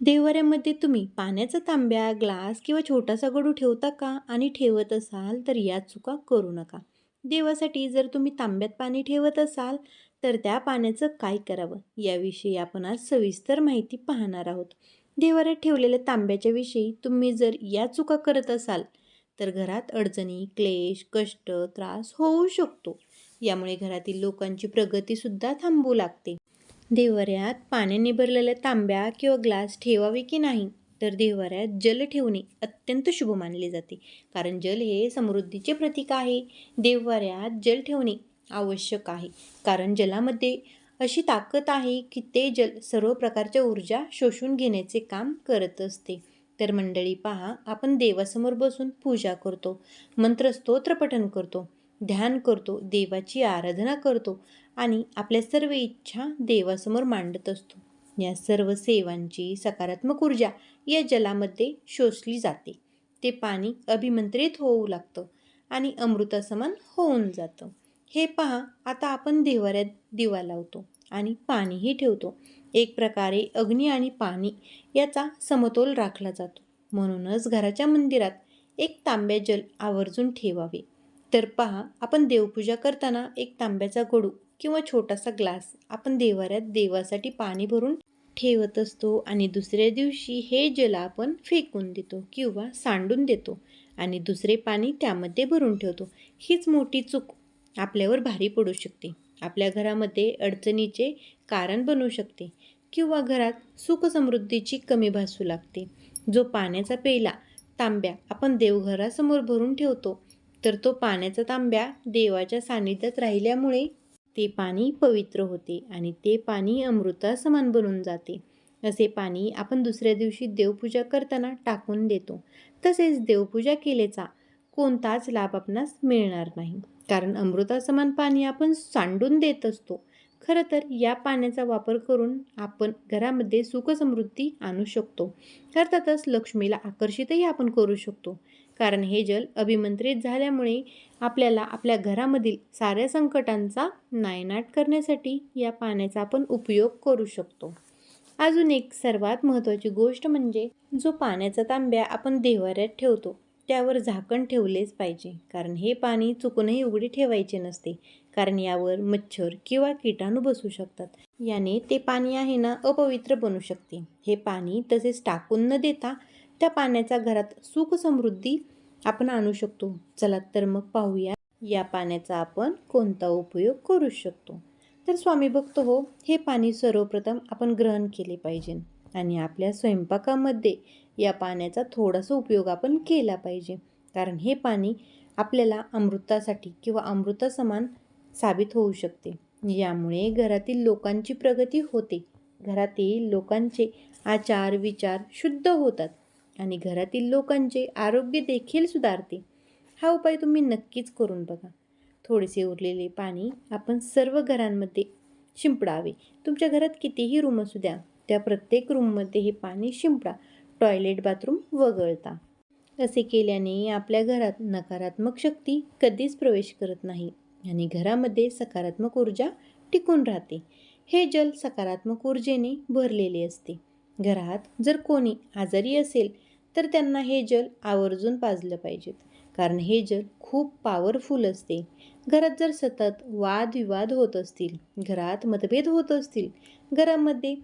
देवाऱ्यामध्ये तुम्ही पाण्याचा तांब्या ग्लास किंवा छोटासा गडू ठेवता का? आणि ठेवत असाल तर या चुका करू नका. देवासाठी जर तुम्ही तांब्यात पाणी ठेवत असाल तर त्या पाण्याचं काय करावं? याविषयी आपण आज सविस्तर माहिती पाहणार आहोत. देवाऱ्यात ठेवलेल्या तांब्याच्या विषयी तुम्ही जर या चुका करत असाल तर घरात अडचणी क्लेश कष्ट त्रास होऊ शकतो. यामुळे घरातील लोकांची प्रगतीसुद्धा थांबू लागते. देवाऱ्यात पाण्याने भरलेल्या तांब्या किंवा ग्लास ठेवावे की नाही? तर देवऱ्यात जल ठेवणे अत्यंत शुभ मानले जाते. कारण जल हे समृद्धीचे प्रतीक आहे. देवऱ्यात जल ठेवणे आवश्यक आहे. कारण जलामध्ये अशी ताकद आहे की ते जल सर्व प्रकारच्या ऊर्जा शोषून घेण्याचे काम करत असते. तर मंडळी पहा आपण देवासमोर बसून पूजा करतो मंत्रस्तोत्र पठण करतो. ध्यान करतो देवाची आराधना करतो आणि आपल्या सर्व इच्छा देवासमोर मांडत असतो. या सर्व सेवांची सकारात्मक ऊर्जा या जलामध्ये शोषली जाते. ते पाणी अभिमंत्रित होऊ लागतं आणि अमृतासमान होऊन जातं. हे पहा आता आपण देवाऱ्यात दिवा लावतो आणि पाणीही ठेवतो. एक प्रकारे अग्नी आणि पाणी याचा समतोल राखला जातो. म्हणूनच घराच्या मंदिरात एक तांब्या जल आवर्जून ठेवावे. तर पहा आपण देवपूजा करताना एक तांब्याचा गडू किंवा छोटासा ग्लास आपण देवाऱ्यात देवासाठी पाणी भरून ठेवत असतो आणि दुसऱ्या दिवशी हे जल आपण फेकून देतो किंवा सांडून देतो आणि दुसरे पाणी त्यामध्ये भरून ठेवतो. हीच मोठी चूक आपल्यावर भारी पडू शकते. आपल्या घरामध्ये अडचणीचे कारण बनू शकते किंवा घरात सुखसमृद्धीची कमी भासू लागते. जो पाण्याचा पेला तांब्या आपण देवघरासमोर भरून ठेवतो तर तो पाण्याचा तांब्या देवाच्या सानिध्यात राहिल्यामुळे ते पाणी पवित्र होते आणि ते पाणी अमृता समान बनून जाते. असे पाणी आपण दुसऱ्या दिवशी देवपूजा करताना टाकून देतो. तसेच देवपूजा केल्याचा कोणताच लाभ आपणास मिळणार नाही. कारण अमृतासमान पाणी आपण सांडून देत असतो. खरं तर या पाण्याचा वापर करून आपण घरामध्ये सुखसमृद्धी आणू शकतो. अर्थातच लक्ष्मीला आकर्षितही आपण करू शकतो. कारण हे जल अभिमंत्रित झाल्यामुळे आपल्याला आपल्या घरामधील साऱ्या संकटांचा नायनाट करण्यासाठी या पाण्याचा आपण उपयोग करू शकतो. अजून एक सर्वात महत्त्वाची गोष्ट म्हणजे जो पाण्याचा तांब्या आपण देवाऱ्यात ठेवतो त्यावर झाकण ठेवलेच पाहिजे. कारण हे पाणी चुकूनही उघडे ठेवायचे नसते. कारण यावर मच्छर किंवा किटाणू बसू शकतात. याने ते पाणी आहे ना अपवित्र बनू शकते. हे पाणी तसेच टाकून न देता त्या पाण्याचा घरात सुख समृद्धी आपण आणू शकतो. चला तर मग पाहूया या पाण्याचा आपण कोणता उपयोग करू शकतो. तर स्वामी भक्त हो हे पाणी सर्वप्रथम आपण ग्रहण केले पाहिजे आणि आपल्या स्वयंपाकामध्ये या पाण्याचा थोडासा उपयोग आपण केला पाहिजे. कारण हे पाणी आपल्याला अमृतासाठी किंवा अमृतासमान साबित होऊ शकते. यामुळे घरातील लोकांची प्रगती होते. घरातील लोकांचे आचार विचार शुद्ध होतात आणि घरातील लोकांचे आरोग्य देखील सुधारते. हा उपाय तुम्ही नक्कीच करून बघा. थोडेसे उरलेले पाणी आपण सर्व घरांमध्ये शिंपडावे. तुमच्या घरात कितीही रूम असू द्या त्या प्रत्येक रूममध्ये हे पाणी शिंपडा. टॉयलेट बाथरूम वगळता. असे केल्याने आपल्या घरात नकारात्मक शक्ती कधीच प्रवेश करत नाही. आणि घरामध्ये सकारात्मक ऊर्जा टिकून राहते. हे जल सकारात्मक ऊर्जेने भरलेले असते. घरात जर कोणी आजारी असेल तर त्यांना हे जल आवर्जून पाजलं पाहिजेत कारण हे जल खूप पॉवरफुल असते. घरात जर सतत वादविवाद होत असतील घरात मतभेद होत असतील घरामध्ये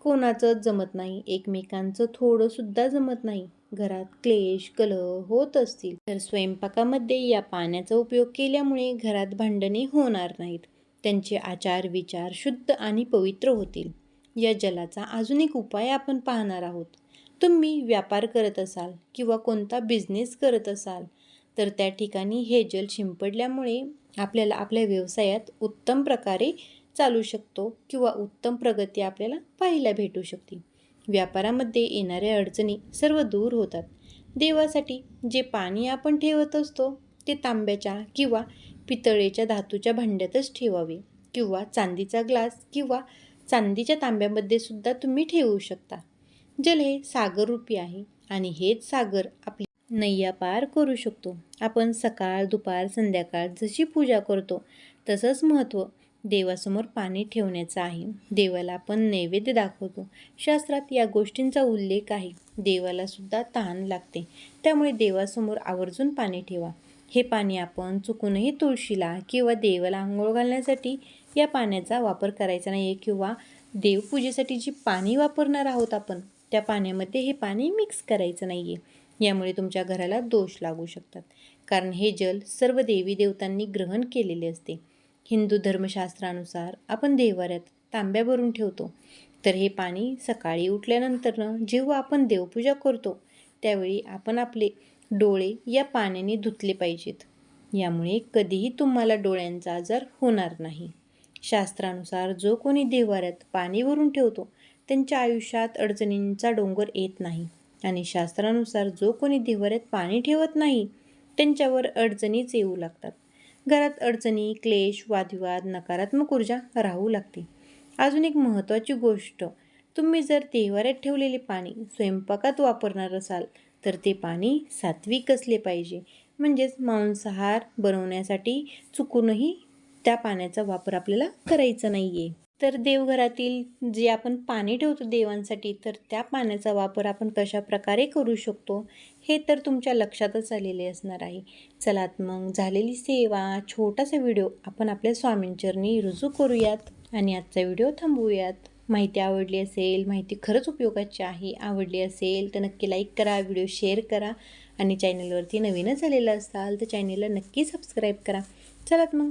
कोणाचं जमत नाही. एकमेकांचं थोडंसुद्धा जमत नाही. घरात क्लेश कलह होत असतील. तर स्वयंपाकामध्ये या पाण्याचा उपयोग केल्यामुळे घरात भांडणे होणार नाहीत. त्यांचे आचार विचार शुद्ध आणि पवित्र होतील. या जलाचा अजून एक उपाय आपण पाहणार आहोत. तुम्ही व्यापार करत असाल किंवा कोणता बिझनेस करत असाल तर त्या ठिकाणी हे जल शिंपडल्यामुळे आपल्याला आपल्या व्यवसायात उत्तम प्रकारे चालू शकतो किंवा उत्तम प्रगती आपल्याला पाहायला भेटू शकते. व्यापारामध्ये येणाऱ्या अडचणी सर्व दूर होतात. देवासाठी जे पाणी आपण ठेवत असतो ते तांब्याच्या किंवा पितळेच्या धातूच्या भांड्यातच ठेवावे किंवा चांदीचा ग्लास किंवा चांदीच्या तांब्यामध्ये सुद्धा तुम्ही ठेवू शकता. जल हे सागररूपी आहे आणि हेच सागर आपली नैया पार करू शकतो. आपण सकाळ दुपार संध्याकाळ जशी पूजा करतो तसंच महत्त्व देवासमोर पाणी ठेवण्याचा आहे. देवाला आपण नैवेद्य दाखवतो. शास्त्रात या गोष्टींचा उल्लेख आहे. देवाला सुद्धा तहान लागते. त्यामुळे देवासमोर आवर्जून पाणी ठेवा. हे पाणी आपण चुकूनही तुळशीला किंवा देवाला आंघोळ घालण्यासाठी या पाण्याचा वापर करायचा नाही आहे किंवा देवपूजेसाठी जी पाणी वापरणार आहोत आपण त्या पाण्यामध्ये हे पाणी मिक्स करायचं नाही आहे यामुळे तुमच्या घराला दोष लागू शकतात. कारण हे जल सर्व देवी देवतांनी ग्रहण केलेले असते. हिंदू धर्मशास्त्रानुसार आपण देवाऱ्यात तांब्या भरून ठेवतो. तर हे पाणी सकाळी उठल्यानंतरनं जेव्हा आपण देवपूजा करतो त्यावेळी आपण आपले डोळे या पाण्याने धुतले पाहिजेत. यामुळे कधीही तुम्हाला डोळ्यांचा आजार होणार नाही. शास्त्रानुसार जो कोणी देवाऱ्यात पाणी भरून ठेवतो त्यांच्या आयुष्यात अडचणींचा डोंगर येत नाही. आणि शास्त्रानुसार जो कोणी देवाऱ्यात पाणी ठेवत नाही त्यांच्यावर अडचणीच येऊ लागतात. घरात अडचणी क्लेश वादविवाद नकारात्मक ऊर्जा राहू लागते. अजून एक महत्त्वाची गोष्ट तुम्ही जर देवाऱ्यात ठेवलेले पाणी स्वयंपाकात वापरणार असाल तर ते पाणी सात्विक असले पाहिजे. म्हणजेच मांसाहार बनवण्यासाठी चुकूनही त्या पाण्याचा वापर आपल्याला करायचा नाही आहे तर देवघरातील जे आपण पाणी ठेवतो देवांसाठी तर त्या पाण्याचा वापर आपण कशा प्रकारे करू शकतो हे तर तुमच्या लक्षातच आलेले असणार आहे. चला मग झालेली सेवा छोटासा व्हिडिओ आपण आपल्या स्वामींचरणी रुजू करूयात आणि आजचा व्हिडिओ थांबवूयात. माहिती आवडली असेल माहिती खरंच उपयोगाची आहे आवडली असेल तर नक्की लाईक करा व्हिडिओ शेअर करा आणि चॅनलवरती नवीनच आलेलं असाल तर चॅनलला नक्की सबस्क्राईब करा. चला मग